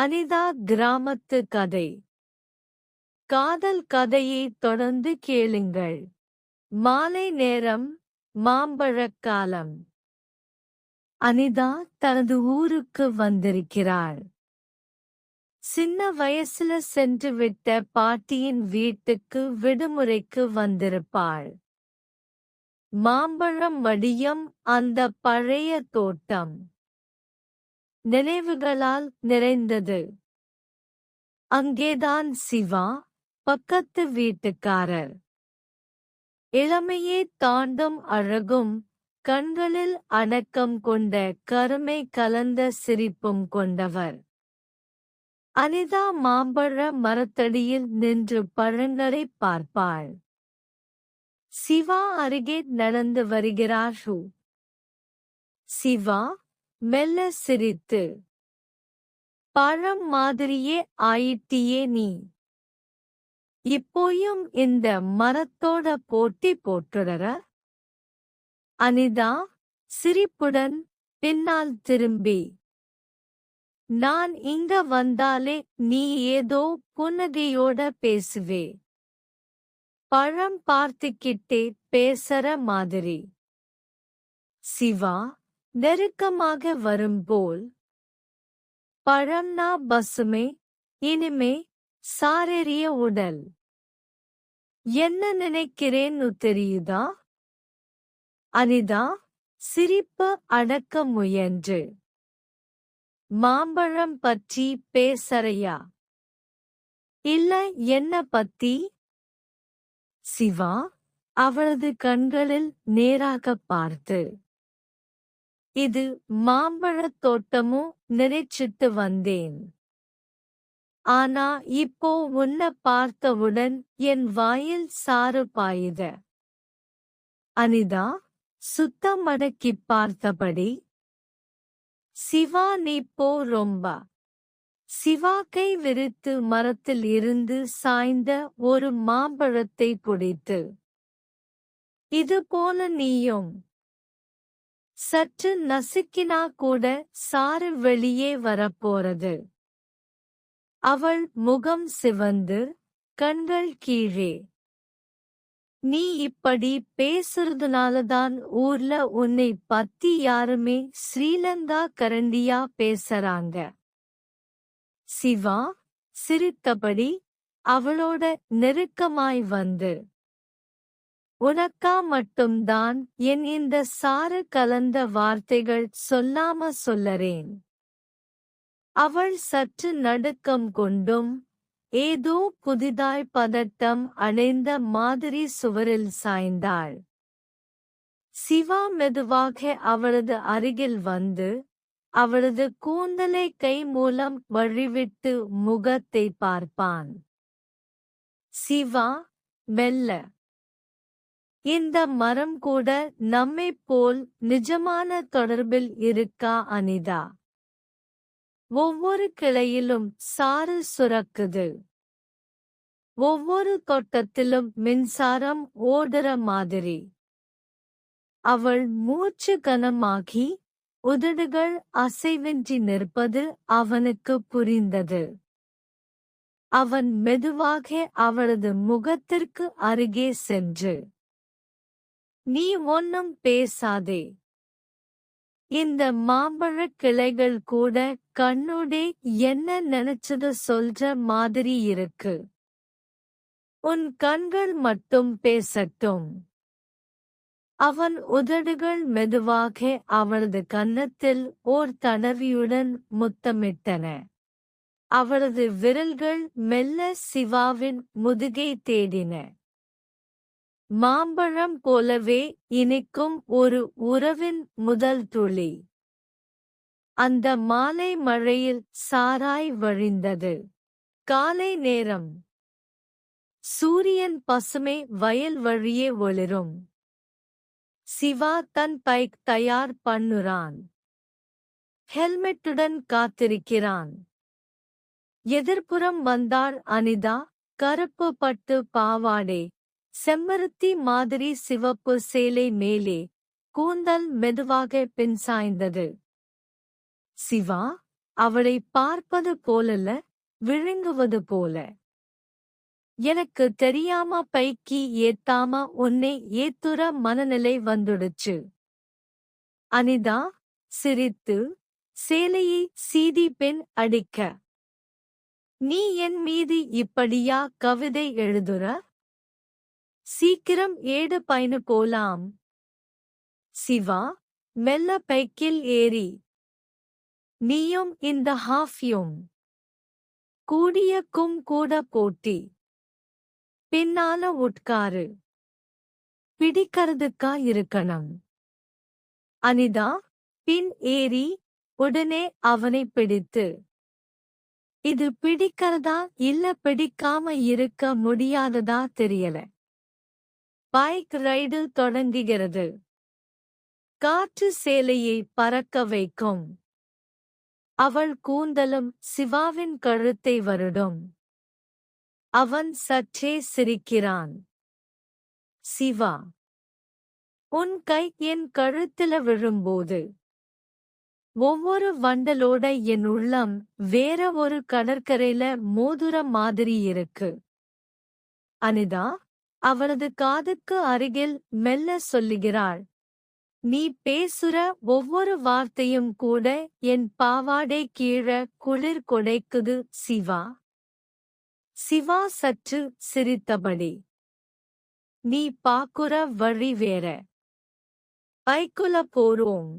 அனிதா கிராமத்து கதை. காதல் கதையை தொடர்ந்து கேளுங்கள். மாலை நேரம் மாம்பழக் காலம். அனிதா தனது ஊருக்கு வந்திருக்கிறாள். சின்ன வயசுல சென்று விட்ட பாட்டியின் வீட்டுக்கு விடுமுறைக்கு வந்திருப்பாள். மாம்பழம் வடியம் அந்த பழைய தோட்டம். நினைவுகளால் நிறைந்தது. அங்கேதான் சிவா பக்கத்து வீட்டுக்காரர். இளமையே தாண்டும் அழகும் கண்களில் அணக்கம் கொண்ட கருமை கலந்த சிரிப்பும் கொண்டவர். அனிதா மாம்பழ மரத்தடியில் நின்று பழங்களை பார்ப்பாள். சிவா அருகே நடந்து வருகிறார். ஹூ. சிவா மெல்ல சிரித்து பழம் மாதிரியே ஆயிட்டியே நீ. இப்போயும் இந்த மரத்தோட போட்டி போட்டுடற? அனிதா சிரிப்புடன் பின்னால் திரும்பி நான் இங்க வந்தாலே நீ ஏதோ புன்னகையோட பேசுவே. பழம் பார்த்துக்கிட்டே பேசற மாதிரி. சிவா நெருக்கமாக வரும்போல் பழம்னா பசுமே இனிமே சாரேறிய உடல். என்ன நினைக்கிறேன்னு தெரியுதா? அனிதா சிரிப்பு அடக்க முயன்று. மாம்பழம் பற்றி பேசறையா? இல்ல என்ன பத்தி? சிவா அவளது கண்களில் நேராக பார்த்து. இது மாம்பழத் தோட்டமும் நினைச்சிட்டு வந்தேன். ஆனா இப்போ உன்ன பார்த்தவுடன் என் வாயில் சாறு பாயுத. அனிதா சுத்தமடக்கி பார்த்தபடி சிவா நீ போ ரொம்ப. சிவா கை விரித்து மரத்தில் இருந்து சாய்ந்த ஒரு மாம்பழத்தை குடித்து. இது போல நீயும் சற்று நசுக்கினா கூட சாறு வெளியே வரப்போறது. அவள் முகம் சிவந்து கண்கள் கீழே. நீ இப்படி பேசுறதுனாலதான் ஊர்ல உன்னை பத்தி யாருமே ஸ்ரீலங்கா கரண்டியா பேசறாங்க. சிவா சிரித்தபடி அவளோட நெருக்கமாய் வந்து உனக்கா மட்டும்தான் என் இந்த சாறு கலந்த வார்த்தைகள் சொல்லாம சொல்லறேன். அவள் சற்று நடுக்கம் கொண்டும் ஏதோ புதிதாய் பதட்டம் அடைந்த மாதிரி சுவரில் சாய்ந்தாள். சிவா மெதுவாக அவளது அருகில் வந்து அவளது கூந்தலை கை மூலம் வழிவிட்டு முகத்தை பார்ப்பான். சிவா மெல்ல. இந்த மரம் கூட நம்மைப் போல் நிஜமான தொடர்பில் இருக்கா அனிதா? ஒவ்வொரு கிளையிலும் சாறு சுரக்குது. ஒவ்வொரு தோட்டத்திலும் மின்சாரம் ஓடுற மாதிரி. அவள் மூச்சு கனமாகி உதடுகள் அசைவின்றி நிற்பது அவனுக்கு புரிந்தது. அவன் மெதுவாக அவளது முகத்திற்கு அருகே சென்று நீ ஒன்னும் பேசாதே. இந்த மாம்பழக் கிளைகள் கூட கண்ணோடே என்ன நினைச்சது சொல்ற மாதிரி இருக்கு. உன் கண்கள் மட்டும் பேசட்டும். அவன் உதடுகள் மெதுவாக அவளது கன்னத்தில் ஓர் தனவியுடன் முத்தமிட்டன. அவளது விரல்கள் மெல்ல சிவாவின் முதுகை தேடின. மாம்பழம் போலவே இனிக்கும் ஒரு உறவின் முதல் துளி. அந்த மாலை மழையில் சாராய் வழிந்தது. காலை நேரம். சூரியன் பசுமை வயல் வழியே ஒளிரும். சிவா தன் பைக் தயார் பண்ணுறான். ஹெல்மெட்டுடன் காத்திருக்கிறான். எதிர்ப்புறம் வந்தாள் அனிதா கருப்பு பட்டு பாவாடை செம்மருத்தி மாதிரி சிவப்பு சேலை மேலே கூந்தல் மெதுவாக பின் சாய்ந்தது. சிவா அவளை பார்ப்பது போலல்ல விழுங்குவது போல. எனக்கு தெரியாம பைக்கி ஏத்தாம உன்னை ஏத்துற மனநிலை வந்துடுச்சு. அனிதா சிரித்து சேலையை சீதி பெண் அடிக்க. நீ என் மீது இப்படியா கவிதை எழுதுற? சீக்கிரம் ஏடு பயனு போலாம். சிவா மெல்ல பைக்கில் ஏறி. நீயும் இந்த ஹாஃப்யும். கூடிய கும் கூட போட்டி. பின்னால உட்காரு. பிடிக்கிறதுக்கா இருக்கணும். அனிதா பின் ஏறி உடனே அவனை பிடித்து. இது பிடிக்கிறதா இல்ல பிடிக்காம இருக்க முடியாததா தெரியல. பைக் ரைடு தொடங்குகிறது. காற்று சேலையை பறக்க வைக்கும். அவள் கூந்தலும் சிவாவின் கழுத்தை வருடும். அவன் சற்றே சிரிக்கிறான். சிவா உன் கை என் கழுத்தில விழும்போது ஒவ்வொரு வண்டலோட என் உள்ளம் வேற ஒரு கடற்கரையில மோதுர மாதிரி இருக்கு. அனிதா அவரது காதுக்கு அருகில் மெல்ல சொல்லுகிறாள் நீ பேசுற ஒவ்வொரு வார்த்தையும் கூட என் பாவாடை கீழ குளிர் கொடைக்குது சிவா. சிவா சற்று சிரித்தபடி நீ பாக்குற வழி வேற. பைக்குல போறோம்.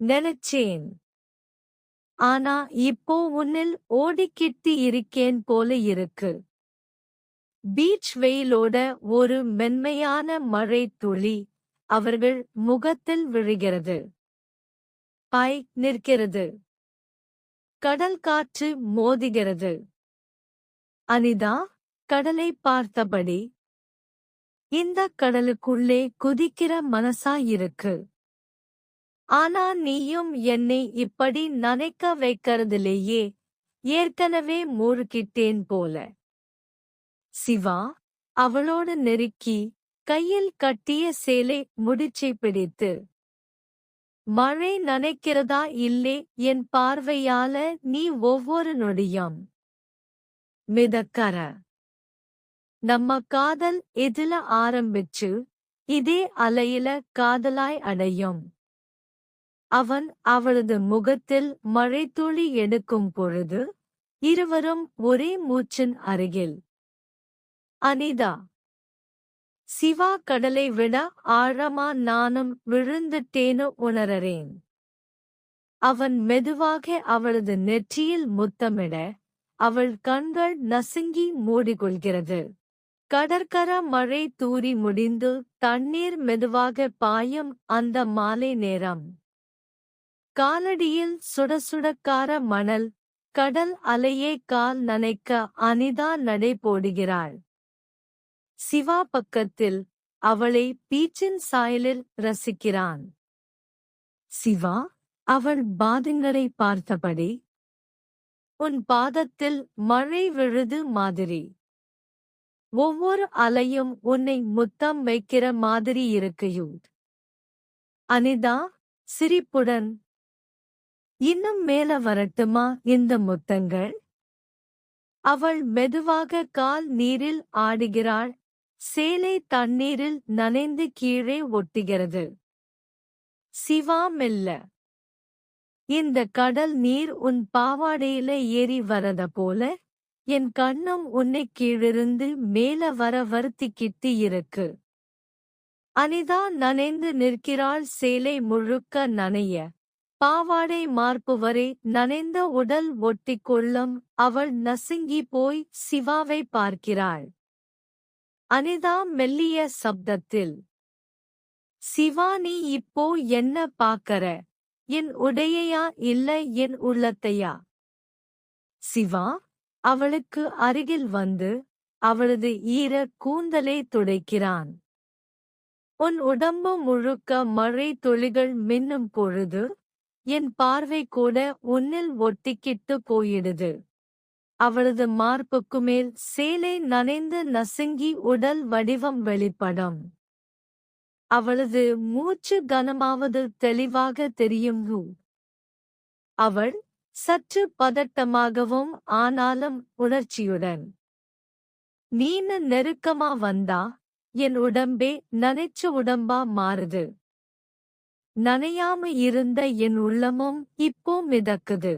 நினைச்சேன். ஆனா இப்போ உன்னில் ஓடிக்கிட்டு இருக்கேன் போல இருக்கு. பீச் வெயிலோட ஒரு மென்மையான மழை துளி அவர்கள் முகத்தில் விழுகிறது. பாய் நிற்கிறது. கடல் காற்று மோதுகிறது. அனிதா கடலை பார்த்தபடி இந்த கடலுக்குள்ளே குதிக்கிற மனசா இருக்கு ஆனா நீயும் என்னை இப்படி நனைக்க வைக்கிறதிலேயே ஏற்கனவே மூழ்கிட்டேன் போல. சிவா அவளோடு நெருக்கி கையில் கட்டிய சேலை முடிச்சை பிடித்து மழை நனைக்கிறதா இல்லே என் பார்வையால நீ ஒவ்வொரு நொடியும் மிதக்கற. நம்ம காதல் எதுல ஆரம்பிச்சு இதே அலையில காதலாய் அடையும் அவன் அவளது முகத்தில் மழைத்துளி எடுக்கும் பொழுது இருவரும் ஒரே மூச்சின் அருகில் அனிதா. சிவா கடலை விட ஆழமா நானும் விழுந்துட்டேனு உணரறேன். அவன் மெதுவாக அவளது நெற்றியில் முத்தமிட அவள் கண்கள் நசுங்கி மூடிக்கொள்கிறது. கடற்கர மழை தூறி முடிந்து தண்ணீர் மெதுவாக பாயும் அந்த மாலை நேரம். காலடியில் சுடசுடக்கார மணல் கடல் அலையே கால் நனைக்க அனிதா நடை போடுகிறாள். சிவா பக்கத்தில் அவளை பீச்சின் சாயலில் ரசிக்கிறான். சிவா அவள் பாதங்களை பார்த்தபடி உன் பாதத்தில் மழை விழுது மாதிரி. ஒவ்வொரு அலையும் உன்னை முத்தம் வைக்கிற மாதிரி இருக்கையும் அனிதா சிரிப்புடன் இன்னும் மேல வரட்டுமா இந்த முத்தங்கள்? அவள் மெதுவாக கால் நீரில் ஆடுகிறாள். சேலை தண்ணீரில் நனைந்து கீழே ஒட்டுகிறது. சிவா மெல்ல. இந்த கடல் நீர் உன் பாவாடையில ஏறி வரத போல என் கண்ணம் உன்னை கீழிருந்து மேல வர வருத்திக்கிட்டு இருக்கு. அனிதா நனைந்து நிற்கிறாள் சேலை முழுக்க நனைய. பாவாடை மார்புவரை நனைந்த உடல் ஒட்டிக்கொள்ளும் அவள் நசுங்கி போய் சிவாவை பார்க்கிறாள். அனிதா மெல்லிய சப்தத்தில் சிவா நீ இப்போ என்ன பாக்கற? என் உடையையா இல்ல என் உள்ளத்தையா? சிவா அவளுக்கு அருகில் வந்து அவளது ஈர கூந்தலை துடைக்கிறான். உன் உடம்பு முழுக்க மழை துளிகள் மின்னும் பொழுது என் பார்வை கூட உன்னில் ஒட்டிக்கிட்டு போயிடுது. அவளது மார்புக்கு மேல் சேலை நனைந்து நசுங்கி உடல் வடிவம் வெளிப்படும். அவளது மூச்சு கனமாவது தெளிவாக தெரியும். அவள் சற்று பதட்டமாகவும் ஆனாலும் உணர்ச்சியுடன். நீன நெருக்கமா வந்தா? என் உடம்பே நனைச்ச உடம்பா மாறுது. நனையாம இருந்த என் உள்ளமும் இப்போ மிதக்குது.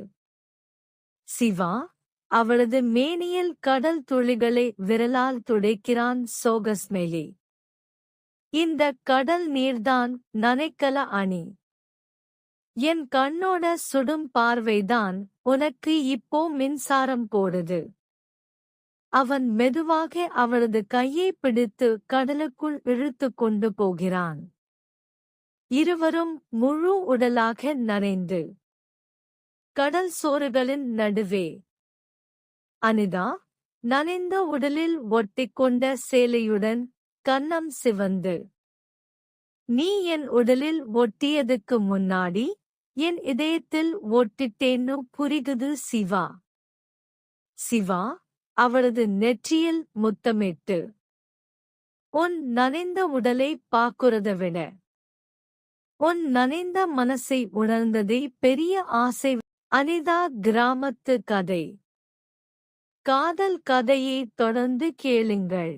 சிவா அவளது மேனியில் கடல் துளிகளை விரலால் துடைக்கிறான் சோகஸ்மெலி. இந்த கடல் நீர்தான் நனைக்கல அணி. என் கண்ணோட சுடும் பார்வைதான் உனக்கு இப்போ மின்சாரம் போடுது. அவன் மெதுவாக அவளது கையை பிடித்து கடலுக்குள் இழுத்து கொண்டு போகிறான். இருவரும் முழு உடலாக நனைந்து. கடல் சோறுகளின் நடுவே அனிதா நனைந்த உடலில் ஒட்டிக்கொண்ட சேலையுடன் கன்னம் சிவந்து நீ என் உடலில் ஒட்டியதுக்கு முன்னாடி என் இதயத்தில் ஒட்டிட்டேன்னு புரிகுது சிவா. சிவா அவளது நெற்றியில் முத்தமிட்டு உன் நனைந்த உடலை பார்க்கிறத விட உன் நனைந்த மனசை உணர்ந்ததே பெரிய ஆசை. அனிதா கிராமத்து கதை. காதல் கதையை தொடர்ந்து கேளுங்கள்.